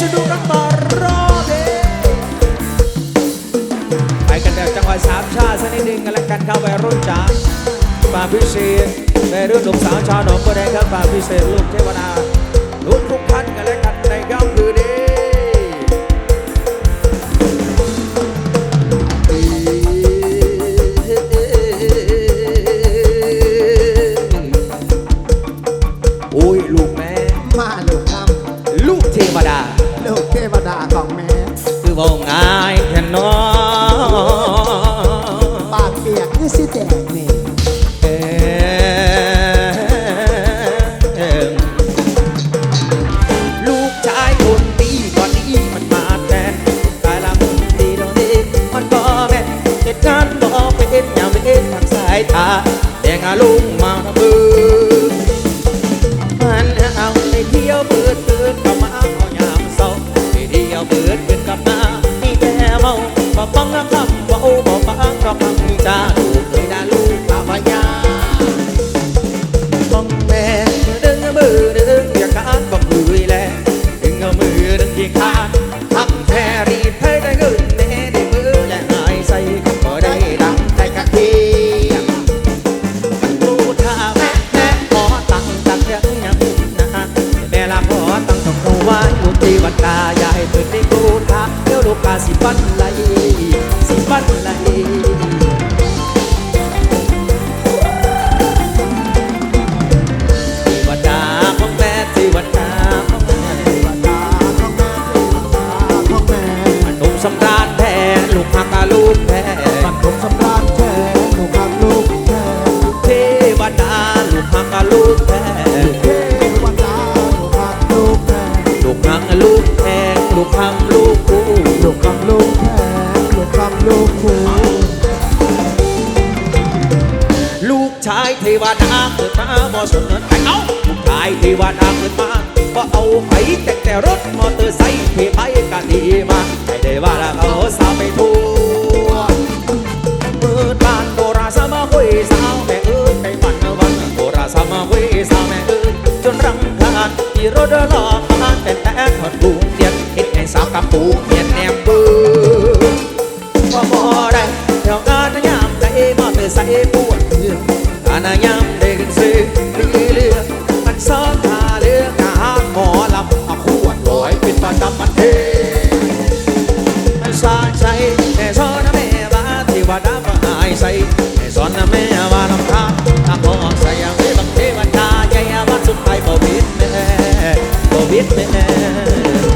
สนุกกันต่อรอบเดไปกันแบบจังหวัดสามชาติสักนิดนึงกันแล้วกันเข้าไปรุ่นจ๋าฝากพิเศษในรุ่นหนุ่มสาวชาวหนองบัวแดงครับฝากพิเศษลูกเทวดา คือว่าง่ายแค่นอปากเปียกนี่สิแตกนี่เอิ่มลูกชายคนดีก่อนนี้มันมาแทนตายละมึงดีตรงนี้มันก็แม่นเหตุการณ์ก็เป็นอย่างเป็นทางสายตาแต่งาลุงมาทำมือ จาลูกเคยด่าลูกตาพยาฟังแม่ดึงมือดึงอย่าขาดก็มือแลดึงเอามือดึงที่ขาดทำแค่รีดให้ได้เงินแน่ได้มือและหายใส่ก็ได้ดังได้กะทีรู้ท่าแม่แม่ขอตังตังยังยังนะแม่ละขอตังต้องเอาไว้ลูกที่วัดตายายเปิดได้กูท่าเดี๋ยวลูกกาสิปันล ชายเทวดาเกิดมาบ่สนแต่เอาลูกชายเทวดาเกิดมาบ่เอาไผแต่แต่รถมอเตอร์ไซค์ที่ไปกันดีมาไม่ได้ว่าละเขาสาวไปทั่วเปิดบ้านโบราณสมาคุยสาวแม่เอ้ยไปวันวันโบราณสมาคุยสาวแม่เอ้ยจนรังคาญที่รถหลอกผ่านแต่แต่ถอดปูเดียนเห็นไอ้สาวกับปูเมียนแนมเบือว่าบ่ได้เดียวงานยามใจมาเตอใส่ปวดเรื่อง กายามเด็กซื้อลือเรื่องมันซ้อนหาเรื่องหาหมอลำเอาขวดลอยเป็นประจำมันเทมันสาใจแต่สอนแม่ว่าที่ว่าดาบ่หายใส่แต่สอนแม่ว่าลำคาถ้าพอใส่ยังไม่บังเทวันตาใหญ่ว่าสุดท้ายบ่บิดแม่บ่บิดแม่